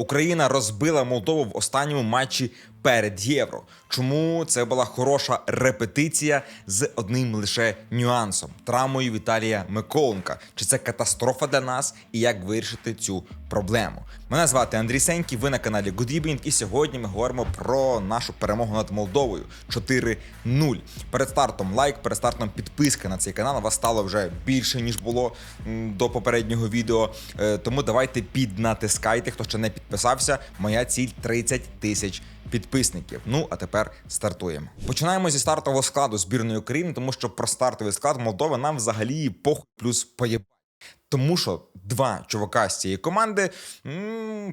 Україна розбила Молдову в останньому матчі перед євро. Чому це була хороша репетиція з одним лише нюансом травмою Віталія Миколенка? Чи це катастрофа для нас і як вирішити цю проблему? Мене звати Андрій Сенький, ви на каналі Good Evening, і сьогодні ми говоримо про нашу перемогу над Молдовою 4-0. Перед стартом лайк, перед стартом підписка на цей канал. Вас стало вже більше ніж було до попереднього відео. Е, Тому давайте піднатискайте, хто ще не підписався. Моя ціль 30 тисяч підписників. Ну а тепер стартуємо. Починаємо зі стартового складу збірної України, тому що про стартовий склад Молдови нам взагалі похуй плюс поєбать. Тому що два чувака з цієї команди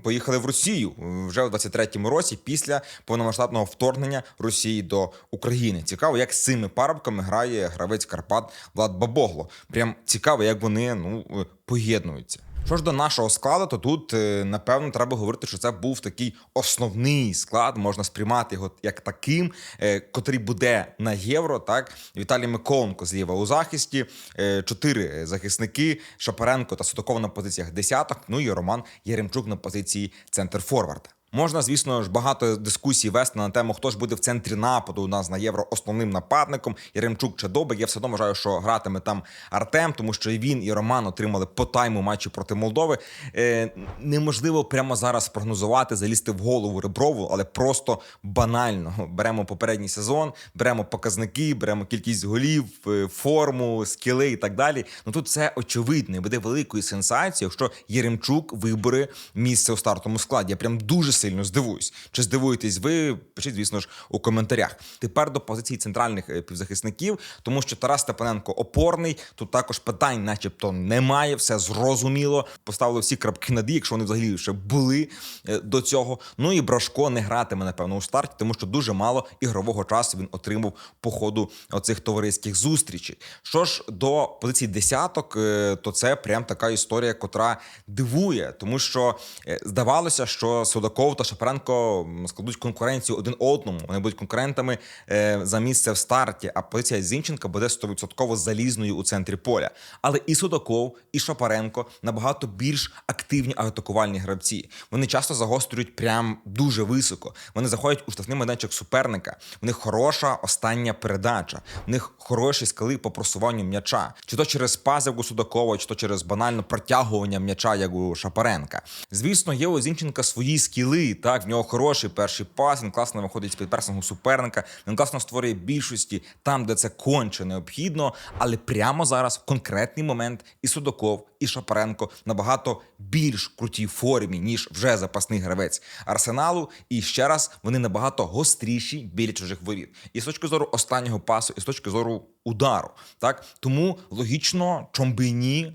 поїхали в Росію вже в 23-му році після повномасштабного вторгнення Росії до України. Цікаво, як з цими парубками грає гравець Карпат Влад Бабогло. Прям цікаво, як вони ну поєднуються. Що ж до нашого складу, то тут е, напевно треба говорити, що це був такий основний склад. Можна сприймати його як таким, е, котрий буде на євро. Так Віталій Миколенко зліва у захисті, е, чотири захисники: Шапаренко та Судаков на позиціях десяток. Ну і Роман Яремчук на позиції центр форварда. Можна, звісно ж, багато дискусій вести на тему, хто ж буде в центрі нападу у нас на євро основним нападником. Яремчук чи Добик. Я все одно вважаю, що гратиме там Артем, тому що і він і Роман отримали по тайму матчі проти Молдови. Е, неможливо прямо зараз прогнозувати, залізти в голову Реброву, але просто банально беремо попередній сезон, беремо показники, беремо кількість голів, е, форму, скіли і так далі. Ну тут все очевидно. І Буде великою сенсацією, якщо Єремчук вибере місце у стартовому складі. Я прям дуже сильно здивуюсь. Чи здивуєтесь ви? Пишіть, звісно ж, у коментарях. Тепер до позиції центральних е, півзахисників, тому що Тарас Степаненко опорний. Тут також питань, начебто, немає. Все зрозуміло. Поставили всі крапки над «і», якщо вони взагалі ще були е, до цього. Ну і Брашко не гратиме, напевно, у старті, тому що дуже мало ігрового часу він отримав по ходу оцих товариських зустрічей. Що ж до позиції десяток, е, то це прям така історія, котра дивує, тому що здавалося, що Судаков та Шапаренко складуть конкуренцію один одному. Вони будуть конкурентами е, за місце в старті. А позиція Зінченка буде 100% залізною у центрі поля. Але і Судаков, і Шапаренко набагато більш активні атакувальні гравці. Вони часто загострюють прям дуже високо. Вони заходять у штрафний майданчик суперника. В них хороша остання передача. В них хороші скали по просуванню м'яча. Чи то через у Судакова, чи то через банальне протягування м'яча, як у Шапаренка. Звісно, є у Зінченка свої скіли. Так, в нього хороший перший пас. Він класно виходить з під персингу суперника. Він класно створює більшості там, де це конче необхідно. Але прямо зараз, в конкретний момент, і Судаков, і Шапаренко набагато більш крутій формі, ніж вже запасний гравець арсеналу. І ще раз вони набагато гостріші біля чужих воріт. І з точки зору останнього пасу, і з точки зору удару. Так тому логічно, чом би ні,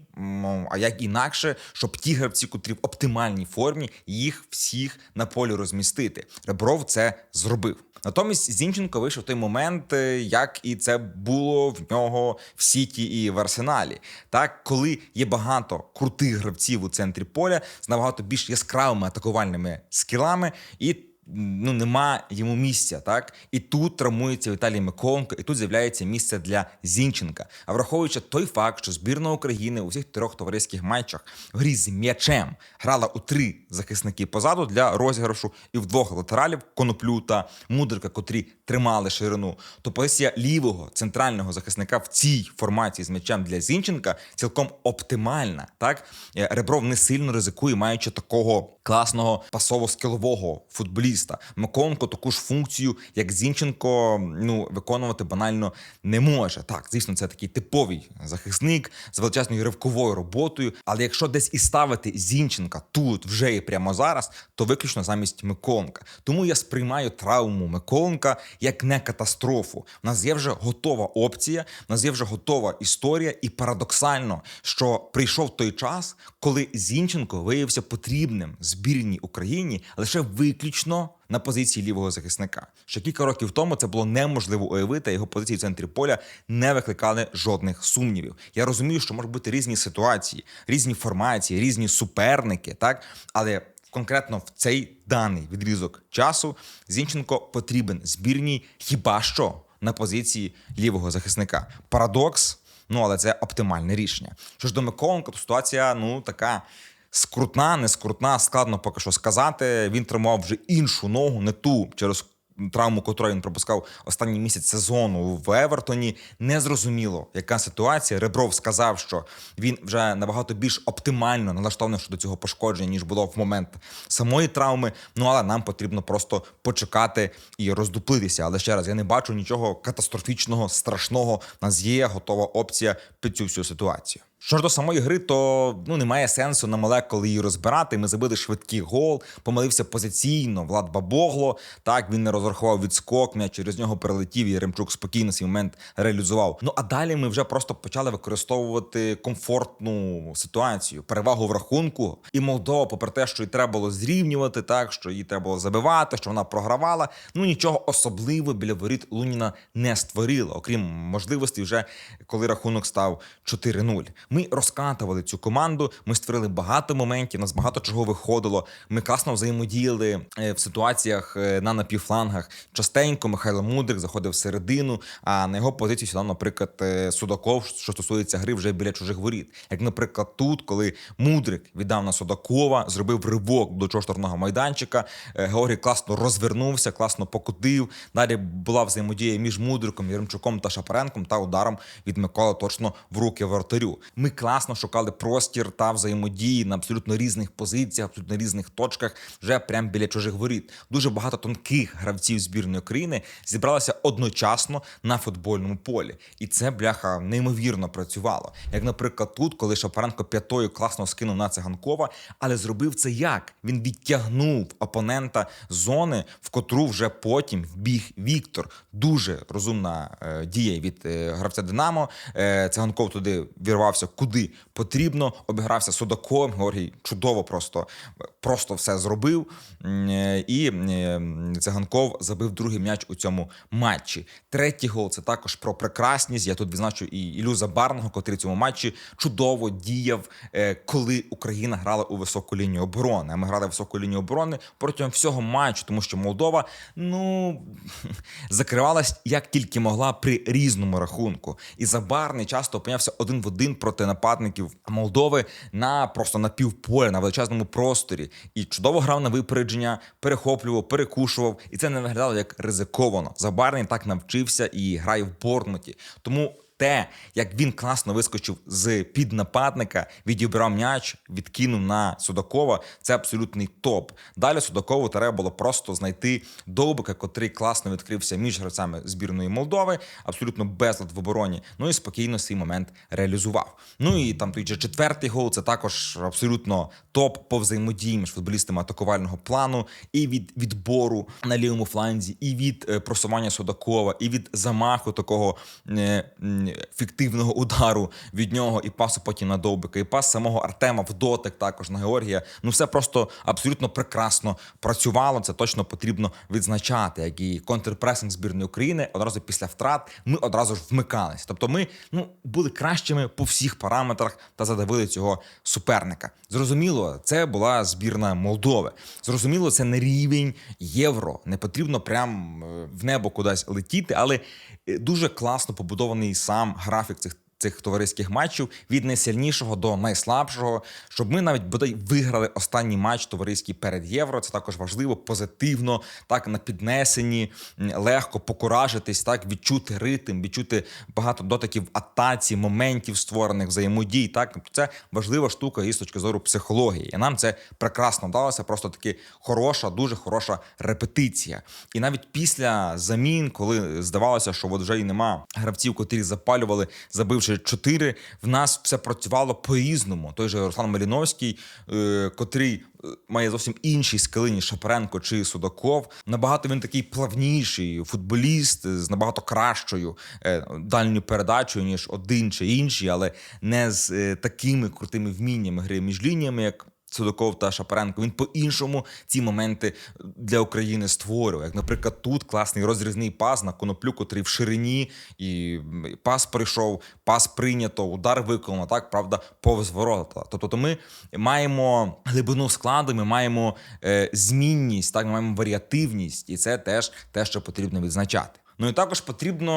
а як інакше, щоб ті гравці, котрі в оптимальній формі, їх всіх на полі розмістити. Ребров це зробив. Натомість Зінченко вийшов той момент, е, як і це було в нього в Сіті і в Арсеналі. Так, коли є багато крутих гравців у центрі поля з набагато більш яскравими атакувальними скілами, і ну нема йому місця, так і тут травмується Віталій Миколенко, і тут з'являється місце для Зінченка. А враховуючи той факт, що збірна України у всіх трьох товариських матчах в грі з м'ячем грала у три захисники позаду для розіграшу і в двох латералів коноплю та мудрика, котрі тримали ширину, то позиція лівого центрального захисника в цій формації з м'ячем для Зінченка цілком оптимальна. Так Е, Ребров не сильно ризикує, маючи такого класного пасово-скілового футболіста. Миколенко таку ж функцію, як Зінченко, ну виконувати банально не може. Так, звісно, це такий типовий захисник з величезною ривковою роботою. Але якщо десь і ставити Зінченка тут вже і прямо зараз, то виключно замість Миколенка. Тому я сприймаю травму Миколенка як не катастрофу. У нас є вже готова опція, у нас є вже готова історія, і парадоксально, що прийшов той час, коли Зінченко виявився потрібним збірній Україні лише виключно на позиції лівого захисника. Ще кілька років тому це було неможливо уявити. Його позиції в центрі поля не викликали жодних сумнівів. Я розумію, що можуть бути різні ситуації, різні формації, різні суперники, так але. Конкретно в цей даний відрізок часу Зінченко потрібен збірній хіба що на позиції лівого захисника. Парадокс, ну але це оптимальне рішення. Що ж до Миколенка, то ситуація ну така скрутна, не скрутна, складно поки що сказати. Він тримав вже іншу ногу, не ту через травму, яку він пропускав останній місяць сезону в Евертоні. Незрозуміло, яка ситуація. Ребров сказав, що він вже набагато більш оптимально налаштований щодо цього пошкодження, ніж було в момент самої травми. Ну але нам потрібно просто почекати і роздуплитися. Але ще раз я не бачу нічого катастрофічного, страшного. У нас є готова опція під цю всю ситуацію. Що ж до самої гри, то ну немає сенсу на молекули її розбирати. Ми забили швидкий гол, помилився позиційно. Влад Бабогло. Так він не розрахував відскок, м'яч через нього перелетів, і Ремчук спокійно свій момент реалізував. Ну а далі ми вже просто почали використовувати комфортну ситуацію, перевагу в рахунку. І Молдова, попри те, що їй треба було зрівнювати, так що їй треба було забивати, що вона програвала. Ну нічого особливого біля воріт Луніна не створила, окрім можливості, вже коли рахунок став 4-0. Ми розкатували цю команду. Ми створили багато моментів. Нас багато чого виходило. Ми класно взаємодіяли е, в ситуаціях е, на напівфлангах. Частенько Михайло Мудрик заходив всередину. А на його позицію сідав, наприклад, е, Судаков, що стосується гри вже біля чужих воріт. Як, наприклад, тут, коли Мудрик віддав на Судакова, зробив ривок до чого штрафного майданчика. Георгій класно розвернувся, класно покутив. Далі була взаємодія між Мудриком, Єремчуком та Шапаренком та ударом від Микола точно в руки вратарю. Ми класно шукали простір та взаємодії на абсолютно різних позиціях, абсолютно різних точках, вже прямо біля чужих воріт. Дуже багато тонких гравців збірної України зібралося одночасно на футбольному полі, і це бляха неймовірно працювало. Як, наприклад, тут, коли Шапаренко п'ятою класно скинув на циганкова, але зробив це як? Він відтягнув опонента з зони, в котру вже потім вбіг Віктор. Дуже розумна е, дія від е, гравця Динамо. Е, циганков туди вірвався куди потрібно. Обігрався Судаковим. Георгій чудово просто, просто все зробив. І циганков забив другий м'яч у цьому матчі. Третій гол це також про прекрасність. Я тут відзначу і Ілю Забарного, котрий в цьому матчі чудово діяв, е, коли Україна грала у високу лінію оборони. А Ми грали в високу лінію оборони протягом всього матчу, тому що Молдова ну закривалась як тільки могла при різному рахунку. І Забарний часто опинявся один в один проти нападників Молдови на просто на півполя, на величезному просторі. І чудово грав на випередження, перехоплював, перекушував. І це не виглядало як ризиковано. Забарний так навчився і грає в Бортмуті. Тому те, як він класно вискочив з під нападника, відібрав м'яч, відкинув на Судакова. Це абсолютний топ. Далі Судакову треба було просто знайти довбика, котрий класно відкрився між гравцями збірної Молдови, абсолютно безлад в обороні. Ну і спокійно свій момент реалізував. Ну і там той же четвертий гол. Це також абсолютно топ по взаємодії між футболістами атакувального плану, і від відбору на лівому фланзі, і від е, просування Судакова, і від замаху такого. Фіктивного удару від нього і пасу потім на довбика, і пас самого Артема в дотик також на Георгія. Ну все просто абсолютно прекрасно працювало. Це точно потрібно відзначати. Як і контрпресинг збірної України одразу після втрат ми одразу ж вмикалися. Тобто, ми ну були кращими по всіх параметрах та задавили цього суперника. Зрозуміло, це була збірна Молдови. Зрозуміло, це не рівень євро. Не потрібно прям е, в небо кудись летіти, але е, дуже класно побудований сам графік цих. Цих товариських матчів від найсильнішого до найслабшого, щоб ми навіть бодай виграли останній матч товариський перед євро. Це також важливо, позитивно, так на піднесенні, легко покуражитись, так відчути ритм, відчути багато дотиків атаці, моментів створених взаємодій. Так Тобто це важлива штука і з точки зору психології. І нам це прекрасно вдалося. Просто таки хороша, дуже хороша репетиція. І навіть після замін, коли здавалося, що от вже і нема гравців, котрі запалювали, забивши чотири, в нас все працювало по-різному. Той же Руслан Маліновський, е, котрий е, має зовсім інші скили, ніж Шапаренко чи Судаков. Набагато він такий плавніший футболіст з набагато кращою е, дальньою передачею, ніж один чи інший, але не з е, такими крутими вміннями гри між лініями, як. Судаков та Шапаренко він по-іншому ці моменти для України створює. Як, наприклад, тут класний розрізний пас на коноплю, котрий в ширині, і пас прийшов, пас прийнято, удар виконано, так правда, повз ворота. Тобто, то ми маємо глибину складу, ми маємо е, змінність, так ми маємо варіативність, і це теж те, що потрібно відзначати. Ну і також потрібно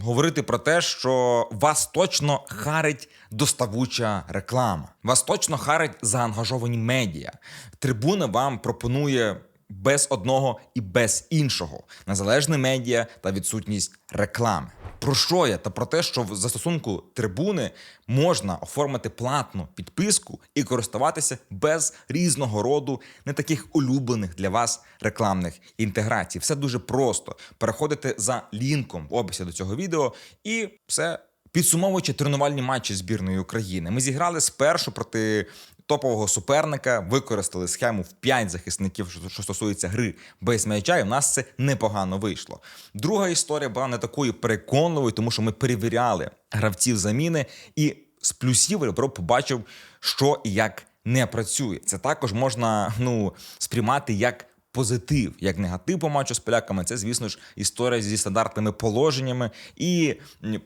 е, говорити про те, що вас точно харить доставуча реклама. Вас точно харить заангажовані медіа. Трибуна вам пропонує без одного і без іншого незалежне медіа та відсутність реклами. Про що я? Та про те, що в застосунку трибуни можна оформити платну підписку і користуватися без різного роду не таких улюблених для вас рекламних інтеграцій. Все дуже просто. Переходите за лінком в описі до цього відео, і все. Підсумовуючи тренувальні матчі збірної України, ми зіграли спершу проти топового суперника, використали схему в 5 захисників, що, стосується гри без м'яча, і в нас це непогано вийшло. Друга історія була не такою переконливою, тому що ми перевіряли гравців заміни, і з плюсів Ребро побачив, що і як не працює. Це також можна ну сприймати як. Позитив, як негатив по матчу з поляками, це, звісно ж, історія зі стандартними положеннями і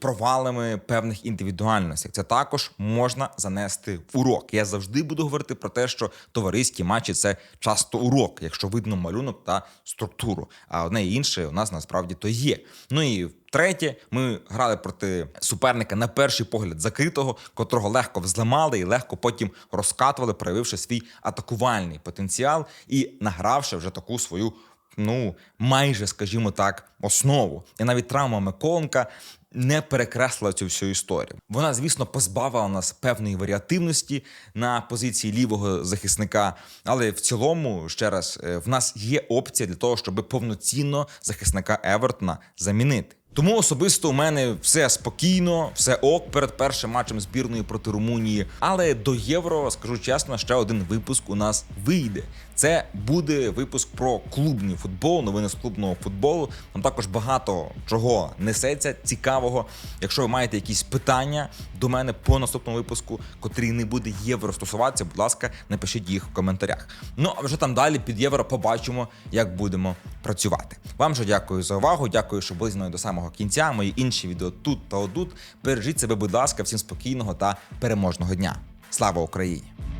провалами певних індивідуальностей. Це також можна занести в урок. Я завжди буду говорити про те, що товариські матчі це часто урок, якщо видно малюнок та структуру. А одне і інше у нас насправді то є. Ну і Третє, ми грали проти суперника на перший погляд закритого, котрого легко взламали і легко потім розкатували, проявивши свій атакувальний потенціал і награвши вже таку свою, ну майже, скажімо так, основу. І навіть травма Миколенка не перекреслила цю всю історію. Вона, звісно, позбавила нас певної варіативності на позиції лівого захисника, але в цілому, ще раз, е, в нас є опція для того, щоб повноцінно захисника Евертона замінити. Тому особисто у мене все спокійно, все ок перед першим матчем збірної проти Румунії. Але до євро, скажу чесно, ще один випуск у нас вийде. Це буде випуск про клубний футбол, новини з клубного футболу. Там також багато чого несеться цікавого. Якщо ви маєте якісь питання до мене по наступному випуску, котрий не буде євро стосуватися, будь ласка, напишіть їх в коментарях. Ну а вже там далі під євро побачимо, як будемо працювати. Вам же дякую за увагу. Дякую, що були зі мною до самого кінця. Мої інші відео тут та отут. Бережіть себе, будь ласка, всім спокійного та переможного дня. Слава Україні!